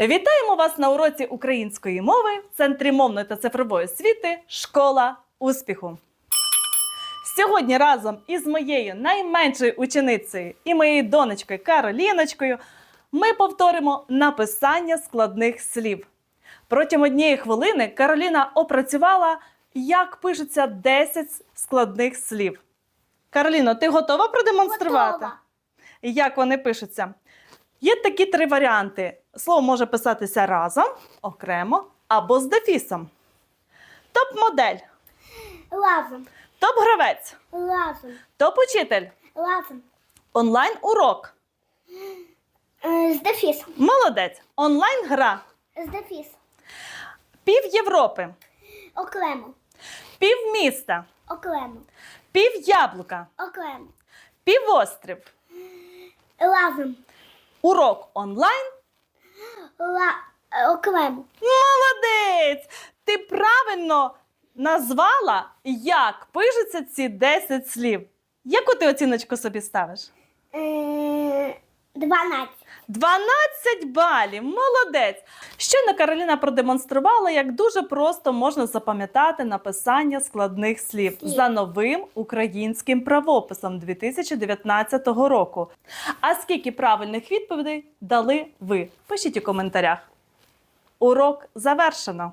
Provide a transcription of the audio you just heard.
Вітаємо вас на уроці української мови в Центрі мовної та цифрової освіти Школа успіху. Сьогодні разом із моєю найменшою ученицею і моєю донечкою Кароліночкою ми повторимо написання складних слів. Протягом однієї хвилини Кароліна опрацювала, як пишуться 10 складних слів. Кароліно, ти готова продемонструвати? Готова. Як вони пишуться? Є такі три варіанти. Слово може писатися разом, окремо або з дефісом. Топ-модель, Разом. топ-гравець, Разом. топ-учитель, Разом. онлайн-урок, Е, З дефісом. молодець, онлайн-гра, З дефісом. пів Європи, Окремо. пів міста, Окремо. пів яблука, Окремо. півострів, Разом. Урок онлайн. Ла... Окремо. Молодець! Ти правильно назвала, як пишуться ці 10 слів. Яку ти оціночку собі ставиш? Е, 12. 12 балів, молодець! Щойно Кароліна продемонструвала, як дуже просто можна запам'ятати написання складних слів Слів. за новим українським правописом 2019 року. А скільки правильних відповідей дали ви? Пишіть у коментарях. Урок завершено.